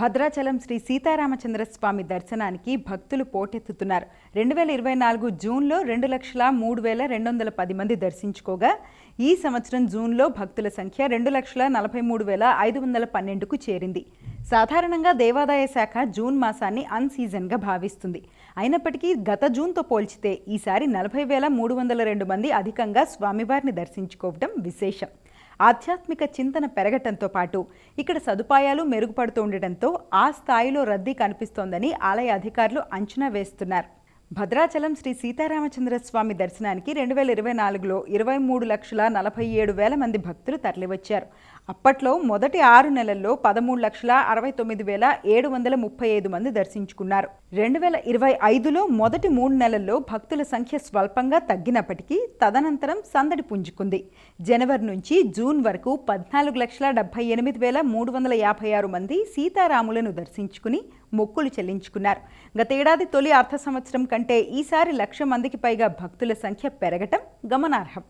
భద్రాచలం శ్రీ సీతారామచంద్ర స్వామి దర్శనానికి భక్తులు పోటెత్తుతున్నారు. రెండు వేల ఇరవై నాలుగు జూన్లో రెండు లక్షల మూడు వేల రెండు వందల పది మంది దర్శించుకోగా ఈ సంవత్సరం జూన్లో భక్తుల సంఖ్య రెండు లక్షల నలభై మూడు వేల ఐదు వందల పన్నెండుకు చేరింది. సాధారణంగా దేవాదాయ శాఖ జూన్ మాసాన్ని అన్ సీజన్గా భావిస్తుంది. అయినప్పటికీ గత జూన్తో పోల్చితే ఈసారి నలభై వేల మూడు వందల రెండు మంది అధికంగా స్వామివారిని దర్శించుకోవడం విశేషం. ఆధ్యాత్మిక చింతన పెరగటంతో పాటు ఇక్కడ సదుపాయాలు మెరుగుపడుతుండటంతో ఆ స్థాయిలో రద్దీ కనిపిస్తోందని ఆలయ అధికారులు అంచనా వేస్తున్నారు. భద్రాచలం శ్రీ సీతారామచంద్ర స్వామి దర్శనానికి రెండు వేల ఇరవై నాలుగులో ఇరవై మూడు లక్షల నలభై ఏడు వేల మంది భక్తులు తరలివచ్చారు. అప్పట్లో మొదటి ఆరు నెలల్లో పదమూడు లక్షల అరవై తొమ్మిది వేల ఏడు వందల ముప్పై ఐదు మంది దర్శించుకున్నారు. రెండు వేల ఇరవై ఐదులో మొదటి మూడు నెలల్లో భక్తుల సంఖ్య స్వల్పంగా తగ్గినప్పటికీ తదనంతరం సందడి పుంజుకుంది. జనవరి నుంచి జూన్ వరకు పద్నాలుగు లక్షల డెబ్బై ఎనిమిది వేల మూడు వందల యాభై ఆరు మంది సీతారాములను దర్శించుకుని మొక్కులు చెల్లించుకున్నారు. గతేడాది తొలి అర్ధ సంవత్సరం కంటే ఈసారి లక్ష మందికి పైగా భక్తుల సంఖ్య పెరగటం గమనార్హం.